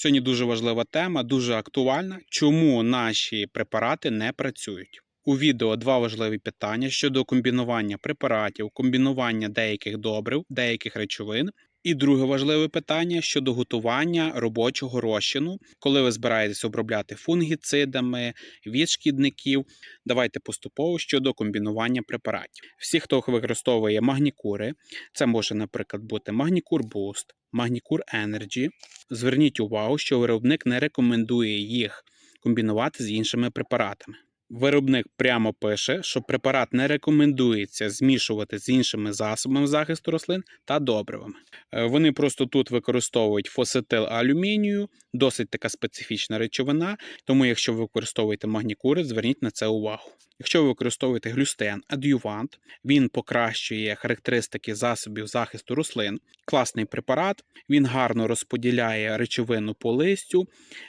Сьогодні дуже важлива тема, дуже актуальна. Чому наші препарати не працюють? У відео два важливі питання щодо комбінування препаратів, комбінування деяких добрив, деяких речовин. І друге важливе питання щодо готування робочого розчину, коли ви збираєтесь обробляти фунгіцидами від шкідників. Давайте поступово щодо комбінування препаратів. Всі, хто використовує магнікури, це може, наприклад, бути Магнікур Boost, Магнікур Energy. Зверніть увагу, що виробник не рекомендує їх комбінувати з іншими препаратами. Виробник прямо пише, що препарат не рекомендується змішувати з іншими засобами захисту рослин та добривами. Е, Вони просто тут використовують фосетил алюмінію, досить така специфічна речовина. Тому, якщо ви використовуєте магнікури, зверніть на це увагу. Якщо ви використовуєте глюстен адювант, він покращує характеристики засобів захисту рослин. Класний препарат, він гарно розподіляє речовину по листю,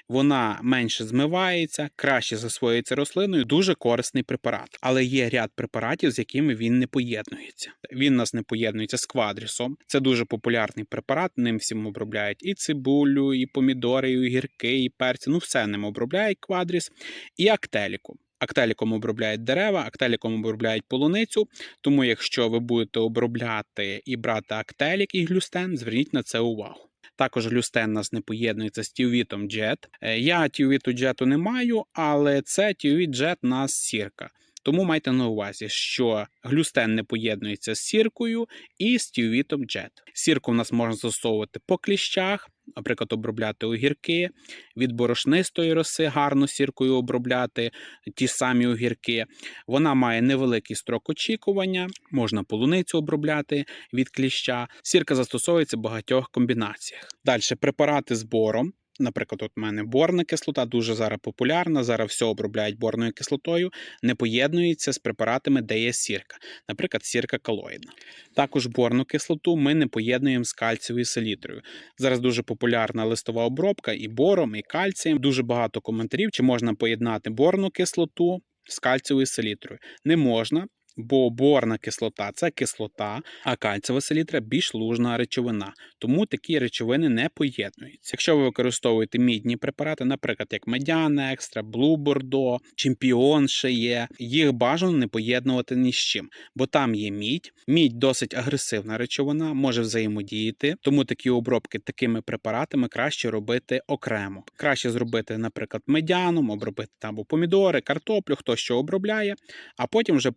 вона менше змивається, краще засвоюється рослиною. Дуже корисний препарат. Але є ряд препаратів, з якими він не поєднується. Він у нас не поєднується з квадрісом. Це дуже популярний препарат. Ним всім обробляють і цибулю, і помідори, і огірки, і перці. Ну все ним обробляють квадріс і актеліком. Актеліком обробляють дерева, актеліком обробляють полуницю. Тому, якщо ви будете обробляти і брати актелік і глюстен, зверніть на це увагу. Також глюстен нас не поєднується з тіовітом джет. Е, Я тіовіту джету не маю, але це тіовіт джет нас сірка. Тому майте на увазі, що глюстен не поєднується з сіркою і з тіовітом джет. Сірку в нас можна застосовувати по кліщах, наприклад, обробляти огірки, від борошнистої роси гарно сіркою обробляти ті самі огірки. Вона має невеликий строк очікування, можна полуницю обробляти від кліща. Сірка застосовується в багатьох комбінаціях. Далі препарати з бором. Наприклад, от у мене борна кислота дуже зараз популярна. Зараз все обробляють борною кислотою, не поєднується з препаратами, де є сірка, наприклад, сірка калоїдна. Також борну кислоту ми не поєднуємо з кальцієвою селітрою. Зараз дуже популярна листова обробка і бором, і кальцієм. Дуже багато коментарів, чи можна поєднати борну кислоту з кальцієвою селітрою. Не можна. Бо борна кислота це кислота, а кальцієва селітра більш лужна речовина, тому такі речовини не поєднуються. Якщо ви використовуєте мідні препарати, наприклад, як медяна екстра, блу бордо, чемпіон ще є, їх бажано не поєднувати ні з чим, бо там є мідь. Мідь досить агресивна речовина, може взаємодіяти, тому такі обробки такими препаратами краще робити окремо. Краще зробити, наприклад, медяном, обробити там помідори, картоплю, хто що обробляє, а потім вже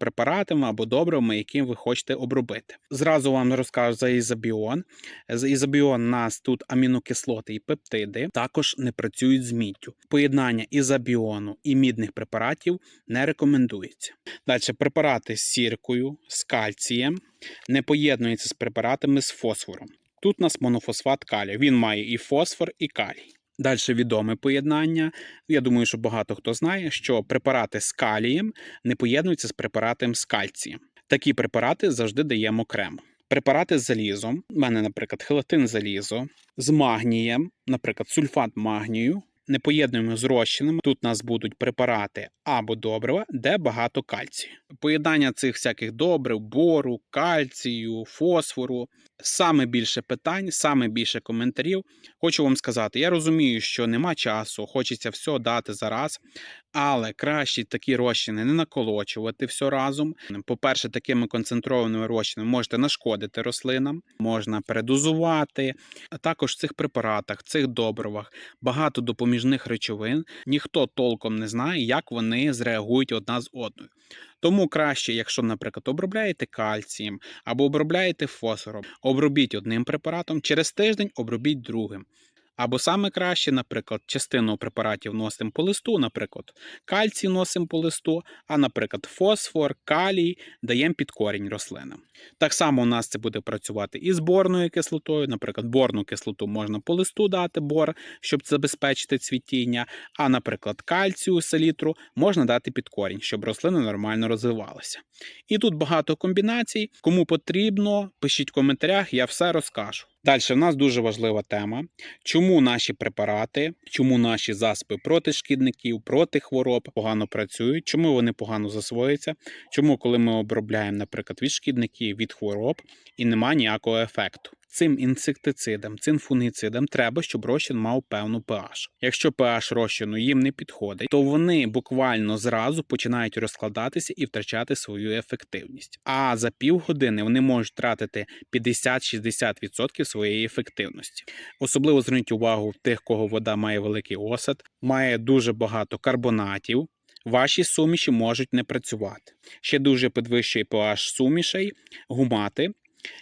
препаратами або добривами, яким ви хочете обробити. Зразу вам розкажу за ізобіон. З ізобіон у нас тут амінокислоти і пептиди також не працюють з міддю. Поєднання ізобіону і мідних препаратів не рекомендується. Далі препарати з сіркою, з кальцієм не поєднуються з препаратами з фосфором. Тут у нас монофосфат калію. Він має і фосфор, і калій. Далі відоме поєднання. Я думаю, що багато хто знає, що препарати з калієм не поєднуються з препаратом з кальцієм. Такі препарати завжди даємо окремо. Препарати з залізом, у мене, наприклад, хелатин залізо, з магнієм, наприклад, сульфат магнію. Не поєднуємо з розчинами. Тут у нас будуть препарати або добрива, де багато кальцію. Поєднання цих всяких добрив, бору, кальцію, фосфору. Саме більше питань, саме більше коментарів. Хочу вам сказати, я розумію, що нема часу, хочеться все дати зараз, але краще такі розчини не наколочувати все разом. По-перше, такими концентрованими розчинами можете нашкодити рослинам, можна передозувати. А також в цих препаратах, в цих добривах багато допоміжних речовин. Ніхто толком не знає, як вони зреагують одна з одною. Тому краще, якщо, наприклад, обробляєте кальцієм або обробляєте фосфором, обробіть одним препаратом, через тиждень обробіть другим. Або саме краще, наприклад, частину препаратів носимо по листу, наприклад, кальцій носимо по листу, а, наприклад, фосфор, калій даємо під корінь рослинам. Так само у нас це буде працювати і з борною кислотою. Наприклад, борну кислоту можна по листу дати бор, щоб забезпечити цвітіння. А, наприклад, кальцію, селітру можна дати під корінь, щоб рослина нормально розвивалася. І тут багато комбінацій. Кому потрібно, пишіть в коментарях, я все розкажу. Далі в нас дуже важлива тема. Чому наші препарати, чому наші засоби проти шкідників, проти хвороб погано працюють, чому вони погано засвоюються, чому, коли ми обробляємо, наприклад, від шкідників, від хвороб і немає ніякого ефекту. Цим інсектицидам, цим фунгіцидам треба, щоб розчин мав певну pH. Якщо pH розчину їм не підходить, то вони буквально зразу починають розкладатися і втрачати свою ефективність. А за півгодини вони можуть втратити 50-60% своєї ефективності. Особливо зверніть увагу в тих, кого вода має великий осад, має дуже багато карбонатів. Ваші суміші можуть не працювати. Ще дуже підвищує pH сумішей, гумати.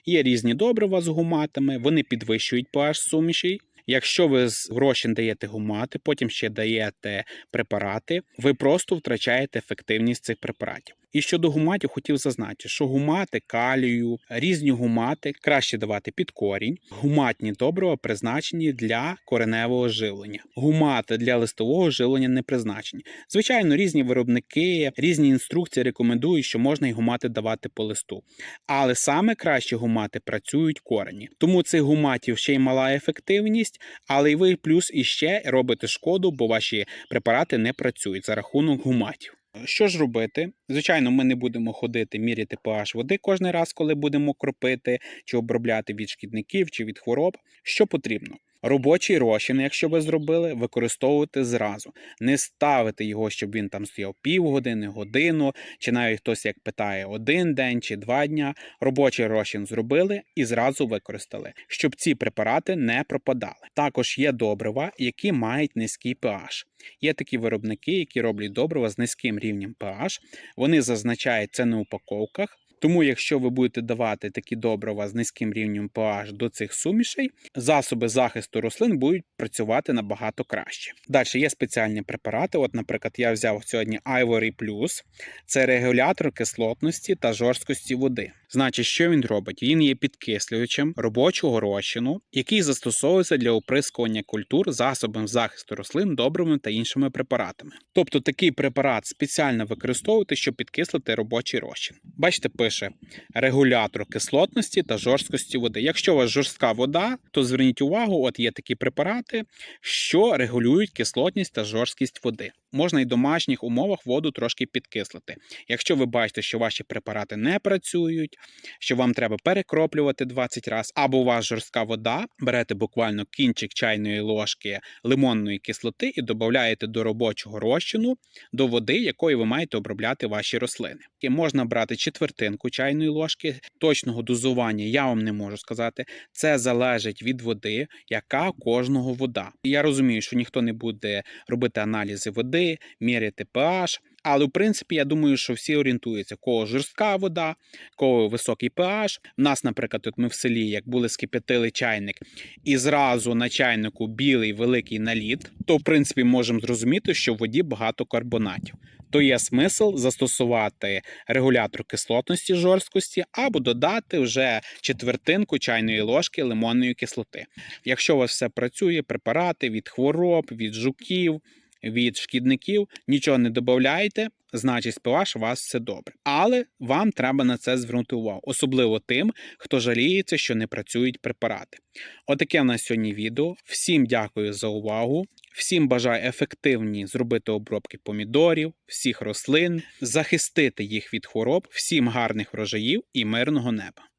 Є різні добрива з гуматами, вони підвищують pH сумішей. Якщо ви з- розчин даєте гумати, потім ще даєте препарати, ви просто втрачаєте ефективність цих препаратів. І щодо гуматів, хотів зазначити, що гумати калію, різні гумати краще давати під корінь. Гуматні добрива призначені для кореневого живлення. Гумати для листового живлення не призначені. Звичайно, різні виробники, різні інструкції рекомендують, що можна і гумати давати по листу. Але саме краще гумати працюють корені. Тому цих гуматів ще й мала ефективність, але й ви плюс іще робите шкоду, бо ваші препарати не працюють за рахунок гуматів. Що ж робити? Звичайно, ми не будемо ходити міряти pH води кожен раз, коли будемо кропити чи обробляти від шкідників чи від хвороб. Що потрібно? Робочий розчин, якщо ви зробили, використовувати зразу. Не ставити його, щоб він там стояв півгодини, годину, чи навіть хтось як питає один день чи два дня. Робочий розчин зробили і зразу використали, щоб ці препарати не пропадали. Також є добрива, які мають низький pH. Є такі виробники, які роблять добрива з низьким рівнем pH. Вони зазначають це на упаковках. Тому, якщо ви будете давати такі добрива з низьким рівнем pH до цих сумішей, засоби захисту рослин будуть працювати набагато краще. Далі є спеціальні препарати. От, наприклад, я взяв сьогодні Ivory Plus. Це регулятор кислотності та жорсткості води. Значить, що він робить? Він є підкислювачем робочого розчину, який застосовується для оприскування культур засобом захисту рослин, добривами та іншими препаратами. Тобто такий препарат спеціально використовувати, щоб підкислити робочий розчин. Бачите, пише регулятор кислотності та жорсткості води. Якщо у вас жорстка вода, то зверніть увагу, от є такі препарати, що регулюють кислотність та жорсткість води. Можна і в домашніх умовах воду трошки підкислити. Якщо ви бачите, що ваші препарати не працюють, що вам треба перекроплювати 20 разів, або у вас жорстка вода, берете буквально кінчик чайної ложки лимонної кислоти і додаєте до робочого розчину до води, якою ви маєте обробляти ваші рослини. І можна брати четвертинку чайної ложки. Точного дозування я вам не можу сказати. Це залежить від води, яка кожного вода. Я розумію, що ніхто не буде робити аналізи води, міряти pH. Але в принципі, я думаю, що всі орієнтуються, кого жорстка вода, кого високий pH. У нас, наприклад, тут ми в селі, як були скип'ятили чайник, і зразу на чайнику білий великий наліт, то в принципі можемо зрозуміти, що в воді багато карбонатів. То є смисл застосувати регулятор кислотності жорсткості або додати вже четвертинку чайної ложки лимонної кислоти. Якщо у вас все працює, препарати від хвороб, від жуків, від шкідників, нічого не додавайте, значить pH у вас все добре. Але вам треба на це звернути увагу, особливо тим, хто жаліється, що не працюють препарати. Отаке в нас сьогодні відео. Всім дякую за увагу. Всім бажаю ефективні зробити обробки помідорів, всіх рослин, захистити їх від хвороб, всім гарних врожаїв і мирного неба.